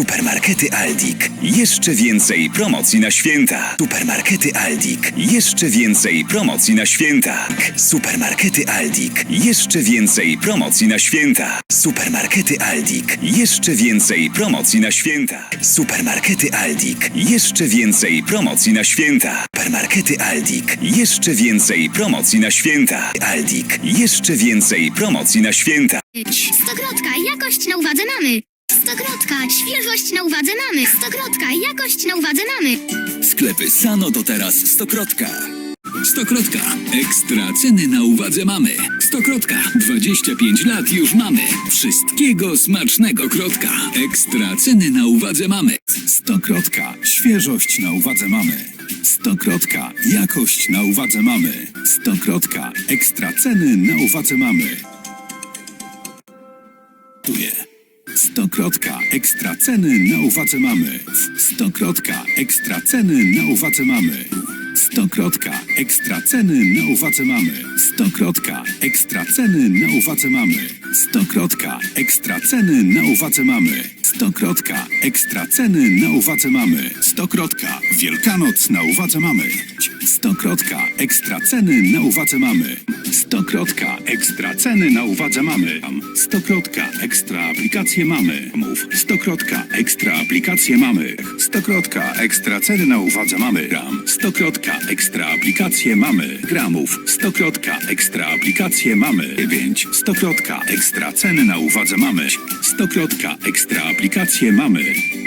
Supermarkety Aldik. Jeszcze więcej promocji na święta. Supermarkety Aldik. Jeszcze więcej promocji na święta. Supermarkety Aldik. Jeszcze więcej promocji na święta. Supermarkety Aldik. Jeszcze więcej promocji na święta. Supermarkety Aldik. Jeszcze więcej promocji na święta. Supermarkety Aldik. Jeszcze więcej promocji na święta. Aldik. Jeszcze więcej promocji na święta. Stokrotka, jakość na uwadze mamy. Stokrotka, świeżość na uwadze mamy. Stokrotka, jakość na uwadze mamy. Sklepy Sano to teraz Stokrotka. Stokrotka. Ekstra ceny na uwadze mamy. Stokrotka. 25 lat już mamy. Wszystkiego smacznego krotka. Ekstra ceny na uwadze mamy. Stokrotka. Świeżość na uwadze mamy. Stokrotka. Jakość na uwadze mamy. Stokrotka. Ekstra ceny na uwadze mamy. Tuje. Stokrotka. Ekstra ceny na uwadze mamy. Stokrotka. Ekstra ceny na uwadze mamy. Stokrotka. Ekstra ceny na uwadze mamy. Stokrotka. Ekstra ceny na uwadze mamy. Stokrotka. Ekstra ceny na uwadze mamy. Stokrotka. Ekstra ceny na uwadze mamy. Stokrotka. Wielkanoc na uwadze mamy. Stokrotka. Ekstra ceny na uwadze mamy. Stokrotka. Ekstra ceny na uwadze mamy. Stokrotka. Ekstra aplikacje mamy. Mów. Stokrotka. Ekstra aplikacje mamy. Stokrotka. Ekstra ceny na uwadze mamy. Gram. Stokrotka. Ekstra aplikacje mamy. Gramów. Stokrotka. Ekstra aplikacje mamy. 9. Stokrotka. Ekstra ceny na uwadze mamy. Stokrotka. Ekstra aplikacje mamy.